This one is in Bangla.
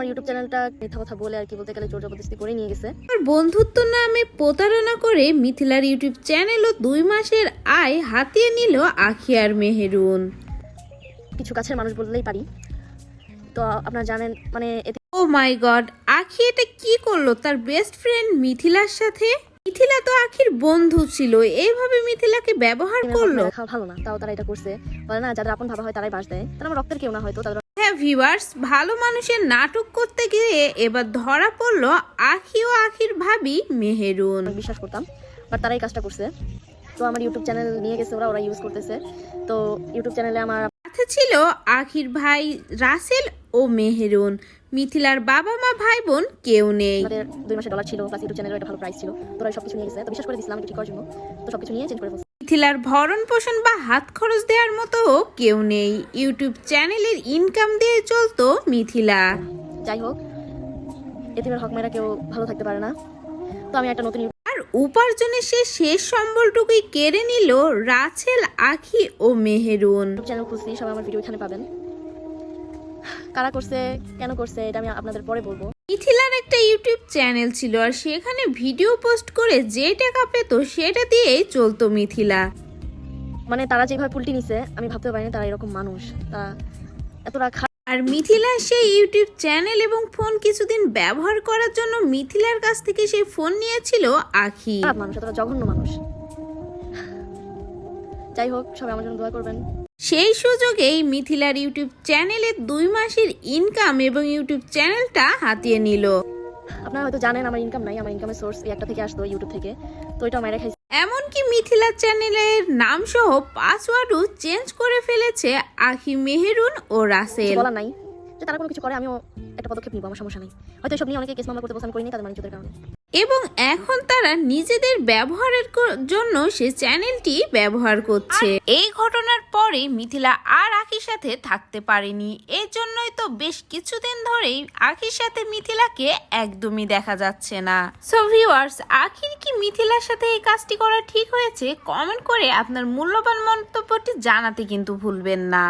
আমার ইউটিউব চ্যানেলটা মিথ্যা কথা বলে আর কি বলতে গেলে জোর জবরদস্তি করে নিয়ে গেছে। আর বন্ধুত্ব নামে প্রতারণা করে মিথিলার ইউটিউব চ্যানেল দুই মাসের আয় হাতিয়ে নিল আখি আর মেহেরুন। কিছু কাছের মানুষ বললেই পারি। তো আপনারা জানেন মানে ও মাই গড আখি এটা কি করল? তার বেস্ট ফ্রেন্ড মিথিলার সাথে? মিথিলা তো আখির বন্ধু ছিল এইভাবে মিথিলাকে ব্যবহার করল? ভালো না তাও তারা এটা করছে। বলে না যাদের আপন ভাবা হয় তারাই বাস দেয় তারা আমার রক্তের কেউ না হয়তো তাদের হ্যাঁ ভিউয়ার্স ভালো মানুষের নাটক করতে গিয়ে এবার ধরা পড়ল আখি ও আখির ভাবি মেহেরুন। বিশ্বাস করতাম বাট তারাই কাজটা করছে। তো আমার ইউটিউব চ্যানেল নিয়ে গেছে ওরা ওরা ইউজ করতেছে। তো ইউটিউব চ্যানেলে আমার সাথে ছিল আখির ভাই রাসেল ও মেহেরুন। মিথিলার বাবা মা ভাই বোন কেউ নেই। দুই মাসের ডলার ছিল প্লাস ইউটিউব চ্যানেলের একটা ভালো প্রাইস ছিল। তো ওরা সবকিছু নিয়ে গেছে। তো বিশ্বাস করে দিয়েছিলাম ঠিক করার জন্য। তো সবকিছু নিয়ে চেঞ্জ করে মিথিলার ভরণ পোষণ বা হাত খরচ দেওয়ার মতো কেউ নেই। ইউটিউব চ্যানেলের ইনকাম দিয়ে চলতো মিথিলা। যাই হোক এতিমের হক মেয়েরা কেউ ভালো থাকতে পারে না। তো আমি একটা নতুন আর উপার্জনের সে শেষ সম্বলটুকুই কেড়ে নিল রাছেল আখি ও মেহেরুন। চ্যানেল খুলছি সবাই আমার ভিডিও এখানে পাবেন। কারা করছে কেন করছে এটা আমি আপনাদের পরে বলব। একটা ইউটিউব চ্যানেল ছিল আর সেখানে ভিডিও পোস্ট করে যে টাকা পেত সেটা দিয়েই চলতো মিথিলা। মানে তারা যেভাবে পুলটি নিছে আমি ভাবতে পারিনি তারা এরকম মানুষ। তারা এতটা আর মিথিলা সেই ইউটিউব চ্যানেল এবং ফোন কিছুদিন ব্যবহার করার জন্য মিথিলার কাছ থেকে সেই ফোন নিয়েছিল আখি। মানুষ এতটা জঘন্য মানুষ। যাই হোক সবাই আমার জন্য দোয়া করবেন। সেই সুযোগেই মিথিলার ইউটিউব চ্যানেলের দুই মাসের ইনকাম এবং ইউটিউব চ্যানেলটা হাতিয়ে নিল। আপনারা হয়তো জানেন আমার ইনকাম নাই আমার ইনকামের সোর্স এই একটা থেকে আসতো ইউটিউব থেকে তো এটা মায়েরা রেখেছি এমনকি মিথিলা চ্যানেলের নাম সহ পাসওয়ার্ডও চেঞ্জ করে ফেলেছে আখি মেহেরুন ও রাসেল। বলা নাই। যে তারা কোনো কিছু করে আমিও একটা পদক্ষেপ নিব আমার সমস্যা নেই। হয়তো এসব নিয়ে অনেকে কেস মামলা করতে পছন্দ করিনি তাদের মানুষের কারণে। এবং এখন তারা নিজেদের ব্যবহারের জন্য সে চ্যানেলটি ব্যবহার করছে। এই ঘটনার পরে মিথিলা আর আখির সাথে থাকতে পারেনি। এর জন্যই তো বেশ কিছুদিন ধরেই আখির সাথে মিথিলাকে একদমই দেখা যাচ্ছে না। সো ভিউয়ার্স আখির কি মিথিলার সাথে এই কাজটি করা ঠিক হয়েছে? কমেন্ট করে আপনার মূল্যবান মন্তব্যটি জানাতে কিন্তু ভুলবেন না।